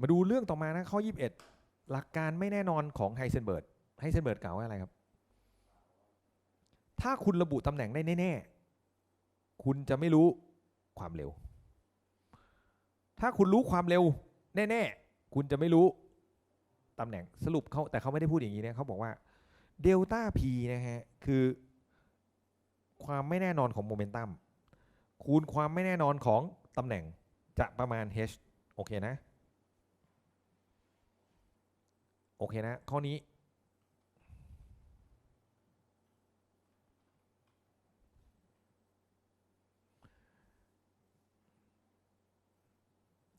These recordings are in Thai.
มาดูเรื่องต่อมานะข้อ 21 หลักการไม่แน่นอนของไฮเซนเบิร์ดไฮเซนเบิร์ดกล่าวว่าอะไรครับ ถ้าคุณระบุตำแหน่งได้แน่ๆ คุณจะไม่รู้ความเร็ว ถ้าคุณรู้ความเร็วแน่ๆ คุณจะไม่รู้ตำแหน่งสรุปเขาแต่เขาไม่ได้พูดอย่างนี้นะเขาบอกว่าเดลต้าพีนะฮะ คือความไม่แน่นอนของโมเมนตัมคูณความไม่แน่นอนของตำแหน่งจะประมาณ h โอเคนะ โอเคนะ ข้อนี้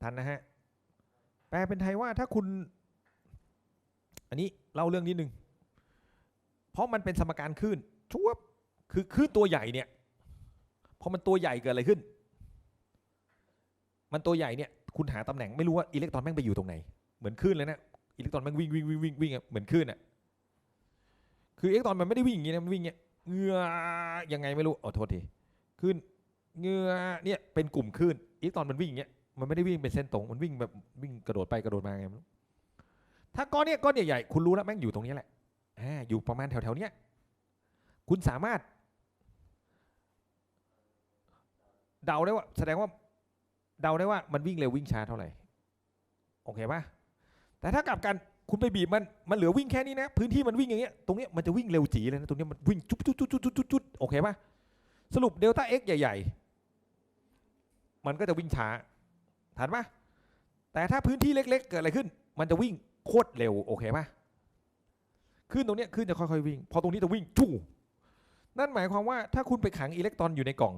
ทันนะฮะ แปลเป็นไทยว่าถ้าคุณ อันนี้เล่าเรื่องนิดนึง เพราะมันเป็นสมการคลื่นชุบคือคลื่นตัวใหญ่เนี่ยพอมันตัวใหญ่เกิดอะไรขึ้น มันตัวใหญ่เนี่ย คุณหาตำแหน่งไม่รู้ว่าอิเล็กตรอนแม่งไปอยู่ตรงไหน เหมือนคลื่นเลยนะ อิเล็กตรอนม่งวิ่งวิ่งวิ่งวิ่งวิ่งอะเหมือนคลื่นอะคืออิเล็กตรอนมันไม่ได้วิ่งอย่างนี้นะมันวิ่งเงี้ยเงือยังไงไม่รู้อ๋อโทษทีคลื่นเงือเนี่ยเป็นกลุ่มคลื่นอิเล็กตรอนมันวิ่งอย่างเงี้ยมันไม่ได้วิ่งเป็นเส้นตรงมันวิ่งแบบวิ่งกระโดดไปกระโดดมาไงไม่รู้ถ้าก้อนเนี้ยก้อนใหญ่ๆคุณรู้แล้วแม่งอยู่ตรงนี้แหละอ่าอยู่ประมาณแถวๆเนี้ยคุณสามารถ เดาได้ว่า แสดงว่า เดาได้ว่ามันวิ่งเร็ววิ่งช้าเท่าไหร่ โอเคปะ แต่ถ้ากลับกันคุณไปบีบมันมันเหลือวิ่งแค่นี้นะ พื้นที่มันวิ่งอย่างเงี้ยตรงเนี้ยมันจะวิ่งเร็วจีเลยนะตรงเนี้ยมันวิ่งจุ๊บจุ๊บจุ๊บจุ๊บจุ๊บจุ๊บจุ๊บโอเคปะสรุปเดลต้าเอ็กใหญ่ ๆ มันก็จะวิ่งช้าทันปะแต่ถ้าพื้นที่เล็ก ๆ เกิดอะไรขึ้น มันจะวิ่งโคตรเร็วโอเคปะขึ้นตรงเนี้ยขึ้นจะค่อยๆวิ่ง พอตรงนี้จะวิ่งจู้นั่นหมายความว่าถ้าคุณไปขังอิเล็กตรอนอยู่ในกล่อง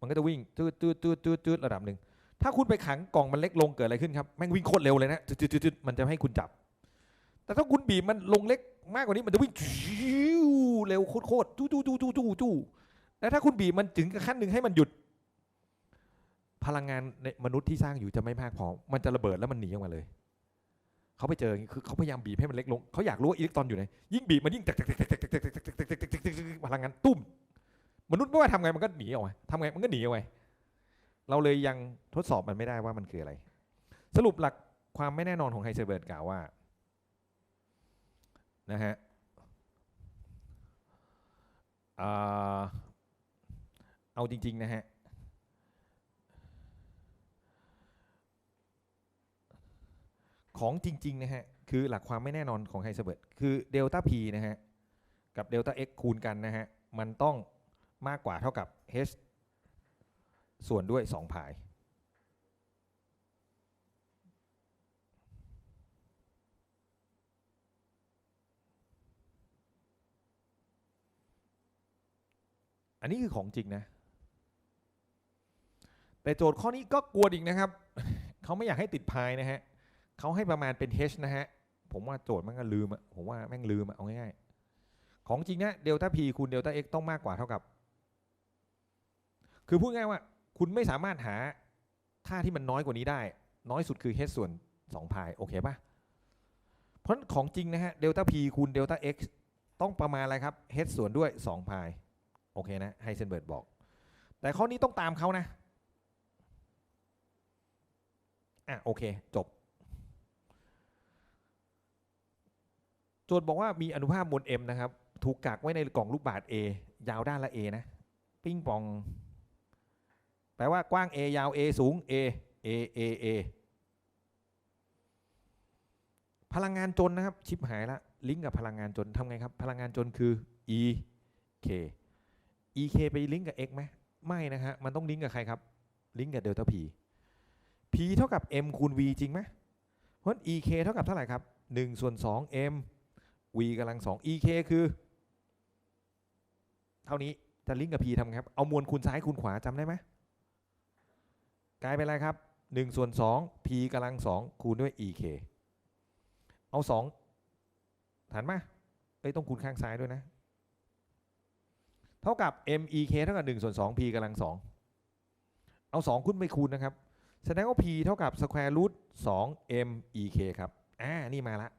มันก็จะวิ่งจืดจืดจืดจืดจืดระดับหนึ่ง ถ้าคุณไปขังกล่องมันเล็กลงเกิดอะไรขึ้นครับแม่งวิ่งโคตรเร็วเลยนะจุดๆมันจะให้คุณจับ แต่ถ้าคุณบีบมันลงเล็กมากกว่านี้มันจะวิ่งเร็วโคตรๆจู้จู่จู้จู่จู้จู่แล้วถ้าคุณบีบมันถึงขั้นหนึ่งให้มันหยุด พลังงานในมนุษย์ที่สร้างอยู่จะไม่มากพอมันจะระเบิดแล้วมันหนีออกมาเลยเขาไปเจอคือเขาพยายามบีบให้มันเล็กลงเขาอยากรู้ว่าอิเล็กตรอนอยู่ไหนยิ่งบีบมันยิ่งแตกพลังงานตุ้มมนุษย์ไม่ว่าทำไงมันก็หนีออกมาทำไงมันก็หนีออกมา เราเลยยังทดสอบมันไม่ได้ว่ามันคืออะไร สรุปหลักความไม่แน่นอนของไฮเซเบิร์ดกล่าวว่านะฮะเอาจริง ๆ นะฮะ ของจริง ๆ นะฮะ คือหลักความไม่แน่นอนของไฮเซเบิร์ดคือเดลต้า p นะฮะ กับเดลต้า x คูณกันนะฮะ มันต้องมากกว่าเท่ากับ h ส่วนด้วย 2 พาย อันนี้คือของจริงนะ แต่โจทย์ข้อนี้ก็กลัวอีกนะครับ เขาไม่อยากให้ติดพายนะฮะเขาให้ประมาณเป็น h นะฮะ ผมว่าโจทย์มันก็ลืมอะผมว่าแม่งลืมอะเอาง่ายๆ ของจริงนะเดลต้า p คูณเดลต้า x ต้องมากกว่าเท่ากับ คือพูดง่ายว่า คุณไม่สามารถหาค่าที่มันน้อยกว่านี้ได้ น้อยสุดคือ h ส่วน2พายโอเคปะเพราะของจริงนะฮะเดลต้า p คูณเดลต้า x ต้องประมาณอะไรครับ h ส่วนด้วย2พายโอเคนะไฮเซนเบิร์ดบอก แต่ข้อนี้ต้องตามเขานะอะโอเค จบ โจทย์บอกว่ามีอนุภาคมวล m นะครับ ถูกกักไว้ในกล่องลูกบาศก์ A ยาวด้านละ A นะ ปิ้งปอง แปลว่ากว้าง A ยาว A สูง A A A A พลังงานจนนะครับ ชิปหายละลิงก์กับพลังงานจนทำไงครับ พลังงานจนคือ E K E K ไปลิงก์กับ x ไหมไม่นะฮะมันต้องลิงก์กับใครครับ ลิงก์กับเดลต้า P P เท่ากับ m คูณ v จริงไหมเพราะ E K เท่ากับเท่าไหร่ครับ1ส่วน2 m v กำลัง2 e k คือ เท่านี้จะลิงก์กับ p ทำไงครับ เอามวลคูณซ้ายคูณขวาจำได้ไหม กลายเป็นอะไรครับ1ส่วน2 p กำลัง2คูณด้วย e k เอา 2 ฐานมาเอ้ยต้องคูณข้างซ้ายด้วยนะ เท่ากับ m e k เท่ากับ1ส่วน2 p กำลัง2เอา2คูณไปคูณนะครับ แสดงว่า p เท่ากับ square root 2 m e k ครับ อ่า นี่มาละ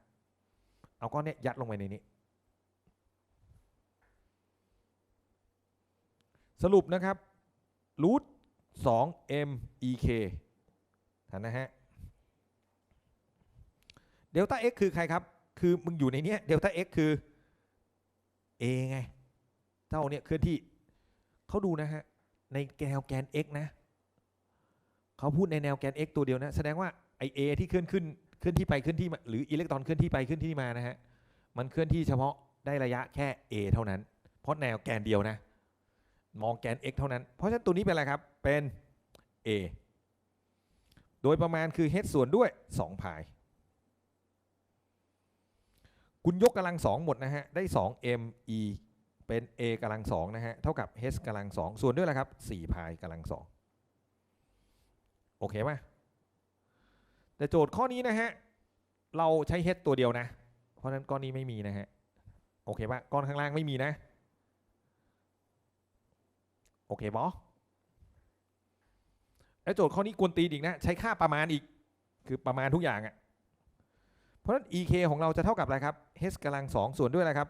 เอาก้อนเนี้ยยัดลงไปในนี้ สรุปนะครับรูท 2 m e k ทันนะฮะเดลต้า x คือใครครับ คือมึงอยู่ในเนี้ยเดลต้า x คือ a ไง เท่าเนี้ยเคลื่อนที่เขาดูนะฮะ ในแนวแกน x นะเขาพูดในแนวแกน x ตัวเดียวนะ แสดงว่าไอ a ที่เคลื่อนขึ้นเคลื่อนที่ไปเคลื่อนที่มาหรืออิเล็กตรอนเคลื่อนที่ไปเคลื่อนที่มานะฮะ มันเคลื่อนที่เฉพาะได้ระยะแค่ a เท่านั้น เพราะแนวแกนเดียวนะ มองแกน x เท่านั้น เพราะฉะนั้นตัวนี้เป็นอะไรครับ เป็น a โดยประมาณคือ h ส่วนด้วย 2 พาย คุณยกกำลังสองหมดนะฮะ ได้ 2 m e เป็น a กำลังสองนะฮะ เท่ากับ h กำลังสองส่วนด้วยอะไรครับ 4 พายกำลังสองโอเคไหมแต่โจทย์ข้อนี้นะฮะ เราใช้ h ตัวเดียวนะ เพราะฉะนั้นก้อนนี้ไม่มีนะฮะ โอเคปะก้อนข้างล่างไม่มีนะ โอเคบอแล้วโจทย์ข้อนี้กวนตีนอีกนะ ใช้ค่าประมาณอีก คือประมาณทุกอย่างอะ่ะ เพราะฉะนั้น ek ของเราจะเท่ากับอะไรครับ h กำลังสองส่วนด้วยอะไรครับ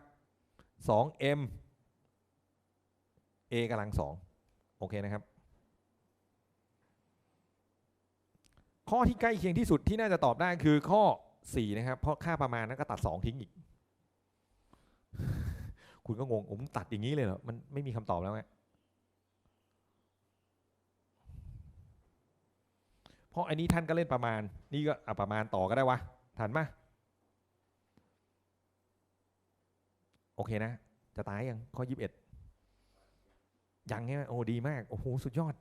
2m a กำลังสองโอเคนะครับ ข้อที่ใกล้เคียงที่สุดที่น่าจะตอบได้คือข้อ 4 นะครับ เพราะค่าประมาณนั้นก็ตัด 2 ทิ้งอีก คุณก็งงผมตัดอย่างนี้เลยเหรอ มันไม่มีคำตอบแล้วไง เพราะอันนี้ท่านก็เล่นประมาณ นี่ก็อะประมาณต่อก็ได้วะทันไหมโอเคนะ จะตายยังข้อ 21 ยังใช่ไหมโอ้ดีมาก โอ้โห สุดยอด